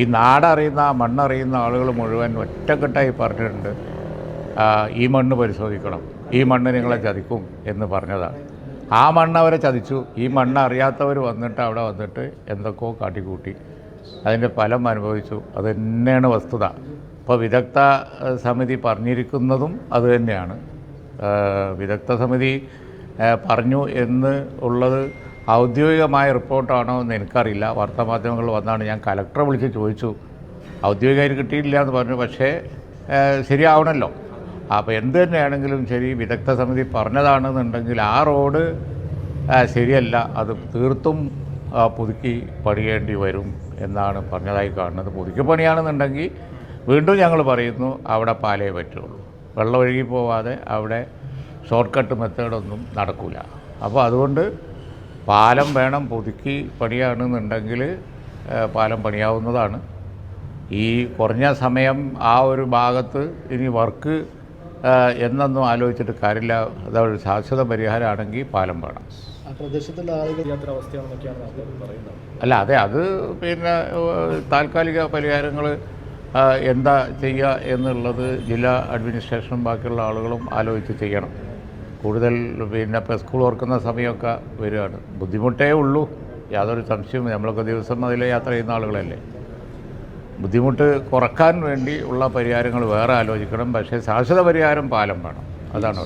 ഈ നാടറിയുന്ന മണ്ണറിയുന്ന ആളുകൾ മുഴുവൻ ഒറ്റക്കെട്ടായി പറഞ്ഞിട്ടുണ്ട് ഈ മണ്ണ് പരിശോധിക്കണം ഈ മണ്ണ് നിങ്ങളെ ചതിക്കും എന്ന് പറഞ്ഞതാണ്. ആ മണ്ണ് അവരെ ചതിച്ചു ഈ മണ്ണ് അറിയാത്തവർ വന്നിട്ട് അവിടെ വന്നിട്ട് എന്തൊക്കെയോ കാട്ടിക്കൂട്ടി. അതിന്റെ ഫലം അനുഭവിച്ചു അത് തന്നെയാണ് വസ്തുത. ഇപ്പോൾ വിദഗ്ധ സമിതി പറഞ്ഞിരിക്കുന്നതും അത് തന്നെയാണ്. വിദഗ്ധ സമിതി പറഞ്ഞു എന്ന് ഉള്ളത് ഔദ്യോഗികമായ റിപ്പോർട്ടാണോ എന്ന് എനിക്കറിയില്ല. വാർത്താമാധ്യമങ്ങൾ വന്നാണ് ഞാൻ കലക്ടറെ വിളിച്ച് ചോദിച്ചു. ഔദ്യോഗികമായി കിട്ടിയില്ല എന്ന് പറഞ്ഞു. പക്ഷേ ശരിയാവണമല്ലോ അപ്പോൾ എന്ത് തന്നെയാണെങ്കിലും ശരി വിദഗ്ധ സമിതി പറഞ്ഞതാണെന്നുണ്ടെങ്കിൽ ആ റോഡ് ശരിയല്ല. അത് തീർത്തും പുതുക്കി പണിയേണ്ടി വരും എന്നാണ് പറഞ്ഞതായി കാണുന്നത്. പുതുക്കി പണിയാണെന്നുണ്ടെങ്കിൽ വീണ്ടും ഞങ്ങൾ പറയുന്നു അവിടെ പാലേ പറ്റുള്ളൂ. വെള്ളം ഒഴുകി പോവാതെ അവിടെ ഷോർട്ട് കട്ട് മെത്തേഡൊന്നും നടക്കില്ല അപ്പോൾ അതുകൊണ്ട് പാലം വേണം പുതുക്കി പണിയാണെന്നുണ്ടെങ്കിൽ പാലം പണിയാവുന്നതാണ്. ഈ കുറഞ്ഞ സമയം ആ ഒരു ഭാഗത്ത് ഇനി വർക്ക് എന്നൊന്നും ആലോചിച്ചിട്ട് കാര്യമില്ല. അതൊരു ശാശ്വത പരിഹാരമാണെങ്കിൽ പാലം വേണം. അല്ല അതെ അത് പിന്നെ താൽക്കാലിക പരിഹാരങ്ങൾ എന്താ ചെയ്യുക എന്നുള്ളത് ജില്ലാ അഡ്മിനിസ്ട്രേഷനും ബാക്കിയുള്ള ആളുകളും ആലോചിച്ച് ചെയ്യണം. കൂടുതൽ പിന്നെ ഇപ്പോൾ സ്കൂൾ ഓർക്കുന്ന സമയമൊക്കെ വരികയാണ് ബുദ്ധിമുട്ടേ ഉള്ളൂ. യാതൊരു സംശയവും നമ്മളൊക്കെ ദിവസം അതിൽ യാത്ര ചെയ്യുന്ന ആളുകളല്ലേ. ബുദ്ധിമുട്ട് കുറയ്ക്കാൻ വേണ്ടി ഉള്ള പരിഹാരങ്ങൾ വേറെ ആലോചിക്കണം. പക്ഷേ ശാശ്വത പരിഹാരം പാലം വേണം. അതാണ്.